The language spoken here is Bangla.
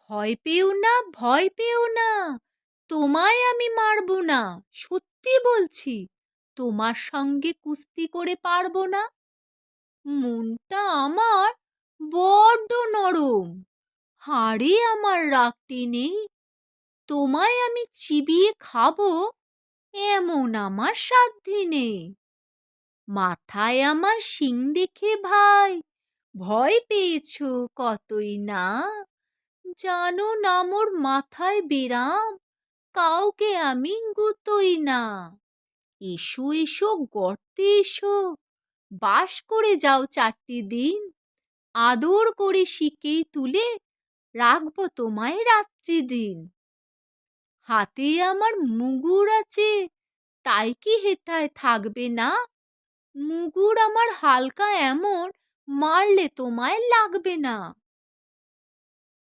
ভয় পেও না, ভয় পেও না। তোমায় আমি মারবো না, সত্যি বলছি, তোমার সঙ্গে কুস্তি করে পারব না। মনটা আমার বড্ড নরম, হাড়ে আমার রাগটি নেই। তোমায় আমি চিবিয়ে খাব এমন আমার সাধ্যি নেই। মাথায় আমার শিং দেখে ভাই, ভয় পেয়েছ কতই না? জানো না মোর মাথায় বেরাম? কাউকে আমি গুতোই না। এসো এসো, গর্তে এসো। বাস করে যাও চারটি দিন। আদর করে শিকেই তুলে রাখব তোমায় রাত্রি দিন। হাতে আমার মুগুর আছে, তাই কি হেথায় থাকবে না? মুগুর আমার হালকা এমন মারলে তোমায় লাগবে না।